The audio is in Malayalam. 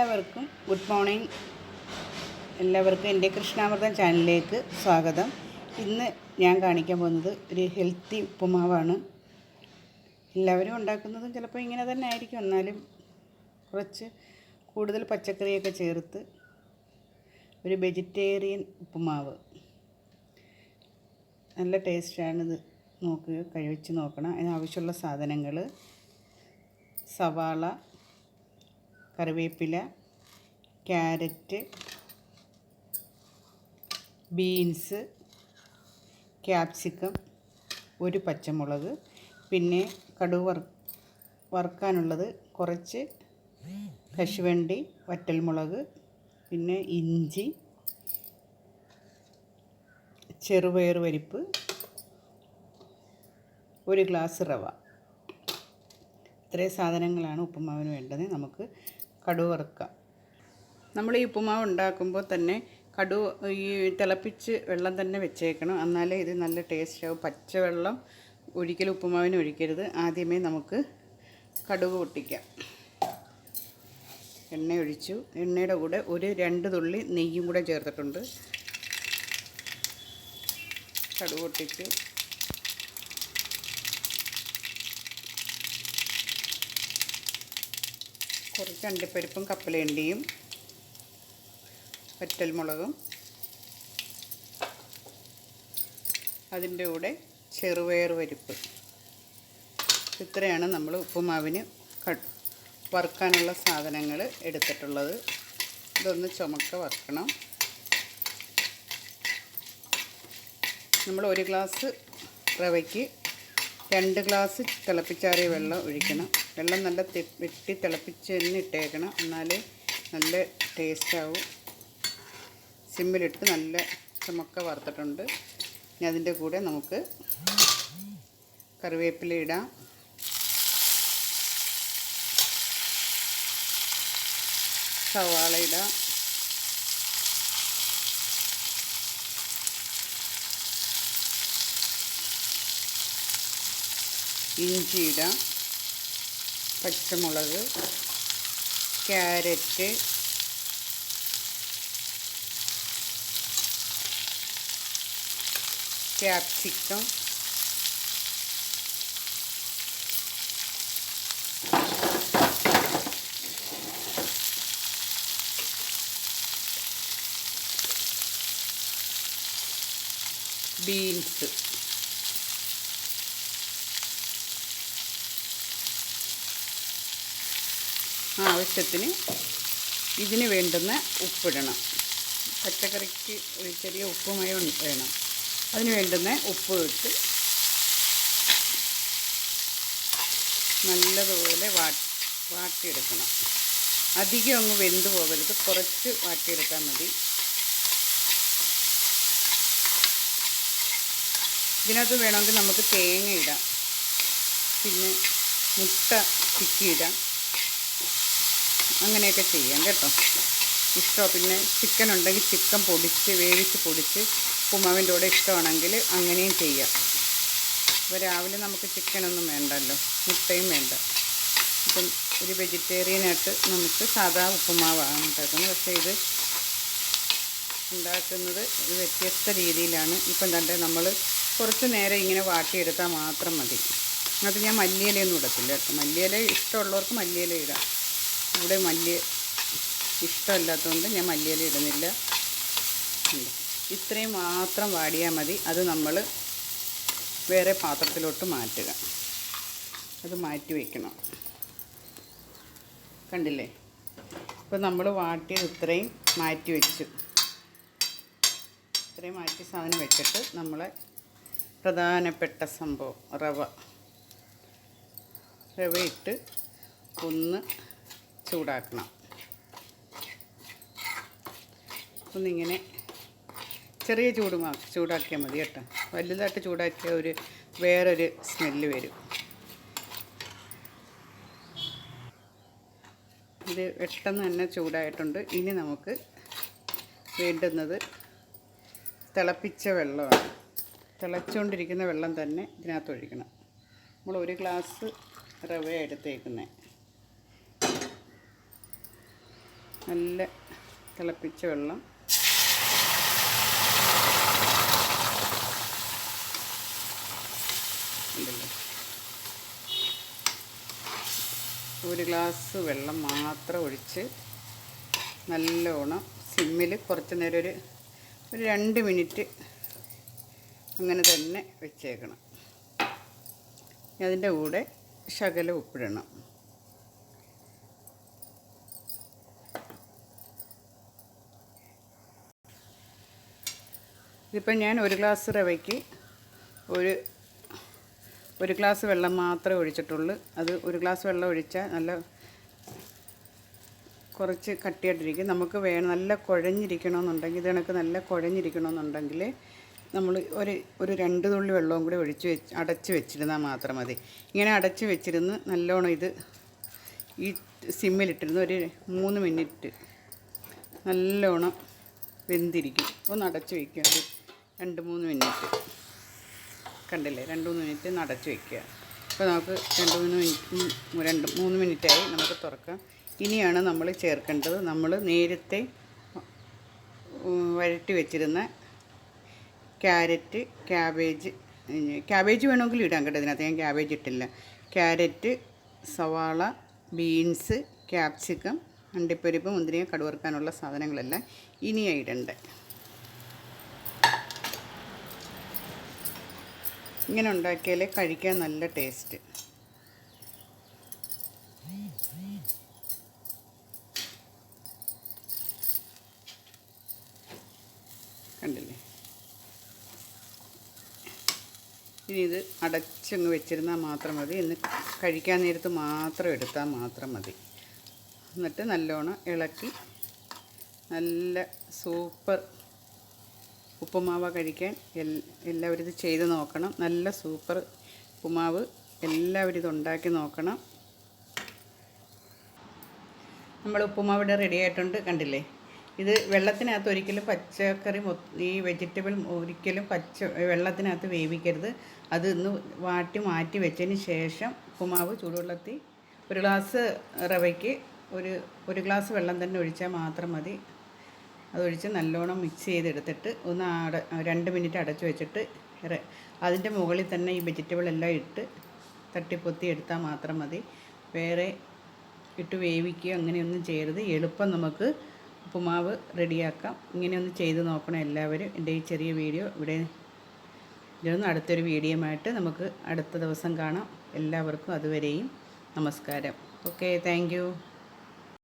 എല്ലാവർക്കും ഗുഡ് മോർണിംഗ്. എല്ലാവർക്കും എന്റെ കൃഷ്ണാമൃതം ചാനലിലേക്ക് സ്വാഗതം. ഇന്ന് ഞാൻ കാണിക്കാൻ പോകുന്നത് ഒരു ഹെൽത്തി ഉപ്പുമാവാണ്. എല്ലാവരും ഉണ്ടാക്കുന്നതും ചിലപ്പോൾ ഇങ്ങനെ തന്നെ ആയിരിക്കും. എന്നാലും കുറച്ച് കൂടുതൽ പച്ചക്കറിയൊക്കെ ചേർത്ത് ഒരു വെജിറ്റേറിയൻ ഉപ്പുമാവ്. നല്ല ടേസ്റ്റാണിത്. നോക്കുക കഴിച്ച് നോക്കണം. അതിനാവശ്യമുള്ള സാധനങ്ങൾ സവാള കറിവേപ്പില ക്യാരറ്റ് ബീൻസ് ക്യാപ്സിക്കം ഒരു പച്ചമുളക് പിന്നെ കടുക് വറ വറുക്കാനുള്ളത് കുറച്ച് കശുവണ്ടി വറ്റൽമുളക് പിന്നെ ഇഞ്ചി ചെറുപയർ പരിപ്പ് ഒരു ഗ്ലാസ് റവ. ഇത്രയും സാധനങ്ങളാണ് ഉപ്പുമാവിന് വേണ്ടത്. നമുക്ക് കടുക് വറുക്കുക. നമ്മൾ ഈ ഉപ്പുമാവ് ഉണ്ടാക്കുമ്പോൾ തന്നെ കടു ഈ തിളപ്പിച്ച് വെള്ളം തന്നെ വെച്ചേക്കണം. എന്നാലേ ഇത് നല്ല ടേസ്റ്റ് ആവും. പച്ചവെള്ളം ഒരിക്കലും ഉപ്പുമാവിന് ഒഴിക്കരുത്. ആദ്യമേ നമുക്ക് കടുക് പൊട്ടിക്കാം. എണ്ണ ഒഴിച്ചു. എണ്ണയുടെ കൂടെ ഒരു രണ്ട് തുള്ളി നെയ്യും കൂടെ ചേർത്തിട്ടുണ്ട്. കടുക് പൊട്ടിച്ചു കുറച്ച് അണ്ടിപ്പരിപ്പും കപ്പലേണ്ടിയും വറ്റൽമുളകും. അതിന്റെ കൂടെ ചെറുപയർ പരിപ്പ്. ഇത്രയാണ് നമ്മൾ ഉപ്പുമാവിന് വറുക്കാനുള്ള സാധനങ്ങൾ എടുത്തിട്ടുള്ളത്. ഇതൊന്ന് ചുമക്ക വറുക്കണം. നമ്മൾ ഒരു ഗ്ലാസ് റവയ്ക്ക് രണ്ട് ഗ്ലാസ് തിളപ്പിച്ചാറിയ വെള്ളം ഒഴിക്കണം. വെള്ളം നല്ല വെട്ടി തിളപ്പിച്ച് തന്നെ ഇട്ടേക്കണം. എന്നാലേ നല്ല ടേസ്റ്റാവും. സിമ്മിലിട്ട് നല്ല ചുമക്ക വറുത്തിട്ടുണ്ട്. ഇനി അതിന്റെ കൂടെ നമുക്ക് കറിവേപ്പില ഇടാം. സവാള ഇടാം. ഇഞ്ചി പച്ചമുളക് ക്യാരറ്റ് ക്യാപ്സിക്കം ബീൻസ്. ആവശ്യത്തിന് ഇതിന് വേണ്ടുന്ന ഉപ്പിടണം. പച്ചക്കറിക്ക് ഒരു ചെറിയ ഉപ്പുമയം വേണം. അതിന് വേണ്ടുന്ന ഉപ്പ് ഇട്ട് നല്ലതുപോലെ വാ വാട്ടിയെടുക്കണം. അധികം അങ്ങ് വെന്ത് പോകരുത്. കുറച്ച് വാട്ടിയെടുത്താൽ മതി. ഇതിനകത്ത് വേണമെങ്കിൽ നമുക്ക് തേങ്ങ ഇടാം. പിന്നെ മുട്ട ചിക്കി ഇടാം അങ്ങനെയൊക്കെ ചെയ്യാം കേട്ടോ. ഇഷ്ടമോ പിന്നെ ചിക്കൻ ഉണ്ടെങ്കിൽ ചിക്കൻ പൊടിച്ച് വേവിച്ച് പൊടിച്ച് ഉപ്പുമാവിന്റെ കൂടെ ഇഷ്ടമാണെങ്കിൽ അങ്ങനെയും ചെയ്യാം. ഇപ്പോൾ രാവിലെ നമുക്ക് ചിക്കനൊന്നും വേണ്ടല്ലോ മുട്ടയും വേണ്ട. ഇപ്പം ഒരു വെജിറ്റേറിയനായിട്ട് നമുക്ക് സാധാ ഉപ്പുമാവാണ് ഉണ്ടാക്കുന്നത്. പക്ഷേ ഇത് ഉണ്ടാക്കുന്നത് വ്യത്യസ്ത രീതിയിലാണ്. ഇപ്പം തന്നെ നമ്മൾ കുറച്ച് നേരം ഇങ്ങനെ വാട്ടിയെടുത്താൽ മാത്രം മതി. അത് ഞാൻ മല്ലിയിലയൊന്നും ഇടത്തില്ല കേട്ടോ. മല്ലിയില ഇഷ്ടമുള്ളവർക്ക് മല്ലിയില ഇടാം. ഇവിടെ മല്ലി ഇഷ്ടമല്ലാത്തതുകൊണ്ട് ഞാൻ മല്ലിയില ഇടുന്നില്ല. ഇത്രയും മാത്രം വാടിയാൽ മതി. അത് നമ്മൾ വേറെ പാത്രത്തിലോട്ട് മാറ്റുക. അത് മാറ്റി വയ്ക്കണം കണ്ടില്ലേ? ഇപ്പോൾ നമ്മൾ വാട്ടിയത് ഇത്രയും മാറ്റി വെച്ചു. ഇത്രയും മാറ്റി സാധനം വെച്ചിട്ട് നമ്മളെ പ്രധാനപ്പെട്ട സംഭവം റവ. റവ ഇട്ട് ഒന്ന് ചൂടാക്കണം. ഒന്നിങ്ങനെ ചെറിയ ചൂട് ചൂടാക്കിയാൽ മതി കേട്ടോ. വലുതായിട്ട് ചൂടാക്കിയ ഒരു വേറൊരു സ്മെല്ല് വരും. ഇത് പെട്ടെന്ന് തന്നെ ചൂടായിട്ടുണ്ട്. ഇനി നമുക്ക് വേണ്ടുന്നത് തിളപ്പിച്ച വെള്ളമാണ്. തിളച്ചുകൊണ്ടിരിക്കുന്ന വെള്ളം തന്നെ ഇതിനകത്ത് ഒഴിക്കണം. നമ്മൾ ഒരു ഗ്ലാസ് റവ എടുത്തേക്കുന്നത്. നല്ല തിളപ്പിച്ച വെള്ളം. ഒരു ഗ്ലാസ് വെള്ളം മാത്രം ഒഴിച്ച് നല്ലോണം സിമ്മിൽ കുറച്ച് നേരം ഒരു ഒരു രണ്ട് മിനിറ്റ് അങ്ങനെ തന്നെ വെച്ചേക്കണം. അതിന്റെ കൂടെ ശകലം ഉപ്പിടണം. ഇതിപ്പം ഞാൻ ഒരു ഗ്ലാസ് റവയ്ക്ക് ഒരു ഒരു ഗ്ലാസ് വെള്ളം മാത്രമേ ഒഴിച്ചിട്ടുള്ളൂ. അത് ഒരു ഗ്ലാസ് വെള്ളം ഒഴിച്ചാൽ നല്ല കുറച്ച് കട്ടിയായിട്ടിരിക്കും. നമുക്ക് വേണം നല്ല കുഴഞ്ഞിരിക്കണമെന്നുണ്ടെങ്കിൽ ഇത് കണക്ക് നല്ല കുഴഞ്ഞിരിക്കണമെന്നുണ്ടെങ്കിൽ നമ്മൾ ഒരു ഒരു രണ്ട് തുള്ളി വെള്ളവും കൂടി ഒഴിച്ച് വെച്ച് അടച്ച് വെച്ചിരുന്നാൽ മാത്രം മതി. ഇങ്ങനെ അടച്ച് വെച്ചിരുന്ന് നല്ലോണം ഇത് ഈ സിമ്മിലിട്ടിരുന്ന് ഒരു മൂന്ന് മിനിറ്റ് നല്ലോണം വെന്തിരിക്കും. ഒന്ന് അടച്ച് വയ്ക്കുക രണ്ട് മൂന്ന് മിനിറ്റ്. കണ്ടില്ലേ? രണ്ട് മൂന്ന് മിനിറ്റ് നടച്ച് വയ്ക്കുക അപ്പോൾ നമുക്ക് രണ്ട് മൂന്ന് മിനിറ്റ് രണ്ട് മൂന്ന് മിനിറ്റായി നമുക്ക് തുറക്കാം. ഇനിയാണ് നമ്മൾ ചേർക്കേണ്ടത്. നമ്മൾ നേരത്തെ വരട്ടി വെച്ചിരുന്ന ക്യാരറ്റ് ക്യാബേജ് ക്യാബേജ് വേണമെങ്കിൽ ഇടാൻ കേട്ടോ ഇതിനകത്ത്. ഞാൻ ക്യാബേജ് ഇട്ടില്ല. ക്യാരറ്റ് സവാള ബീൻസ് ക്യാപ്സിക്കം അണ്ടിപ്പരിപ്പ് മുന്തിരിങ്ങ കടുവറുക്കാനുള്ള സാധനങ്ങളെല്ലാം ഇനിയാണ് ഇടേണ്ടത് ഇങ്ങനെ ഉണ്ടാക്കിയാലേ കഴിക്കാൻ നല്ല ടേസ്റ്റ്. കണ്ടില്ലേ? ഇനി ഇത് അടച്ചങ്ങ് വെച്ചിരുന്നാൽ മാത്രം മതി. ഇന്ന് കഴിക്കാൻ നേരത്ത് മാത്രം എടുത്താൽ മാത്രം മതി. എന്നിട്ട് നല്ലോണം ഇളക്കി നല്ല സൂപ്പർ ഉപ്പുമാവ കഴിക്കാൻ എല്ലാവരും ഇത് ചെയ്ത് നോക്കണം. നല്ല സൂപ്പർ ഉപ്പുമാവ് എല്ലാവരും ഇത് ഉണ്ടാക്കി നോക്കണം. നമ്മൾ ഉപ്പുമാവ് ഇവിടെ റെഡി ആയിട്ടുണ്ട് കണ്ടില്ലേ? ഇത് വെള്ളത്തിനകത്ത് ഒരിക്കലും പച്ചക്കറി ഈ വെജിറ്റബിൾ ഒരിക്കലും പച്ച വെള്ളത്തിനകത്ത് വേവിക്കരുത്. അത് ഇന്ന് വാട്ടി മാറ്റി വെച്ചതിന് ശേഷം ഉപ്പുമാവ് ചൂടുവെള്ളത്തിൽ ഒരു ഗ്ലാസ് റവയ്ക്ക് ഒരു ഒരു ഗ്ലാസ് വെള്ളം തന്നെ ഒഴിച്ചാൽ മാത്രം മതി. അതൊഴിച്ച് നല്ലോണം മിക്സ് ചെയ്തെടുത്തിട്ട് ഒന്ന് അട രണ്ട് മിനിറ്റ് അടച്ചു വെച്ചിട്ട് അതിന്റെ മുകളിൽ തന്നെ ഈ വെജിറ്റബിൾ എല്ലാം ഇട്ട് തട്ടിപ്പൊത്തി എടുത്താൽ മാത്രം മതി. വേറെ ഇട്ട് വേവിക്കുക അങ്ങനെയൊന്നും ചെയ്യരുത്. എളുപ്പം നമുക്ക് ഉപ്പുമാവ് റെഡിയാക്കാം. ഇങ്ങനെയൊന്ന് ചെയ്ത് നോക്കണം എല്ലാവരും. എന്റെ ഈ ചെറിയ വീഡിയോ ഇവിടെ ഇതൊന്ന് അടുത്തൊരു വീഡിയോയുമായിട്ട് നമുക്ക് അടുത്ത ദിവസം കാണാം. എല്ലാവർക്കും അതുവരെയും നമസ്കാരം. Okay thank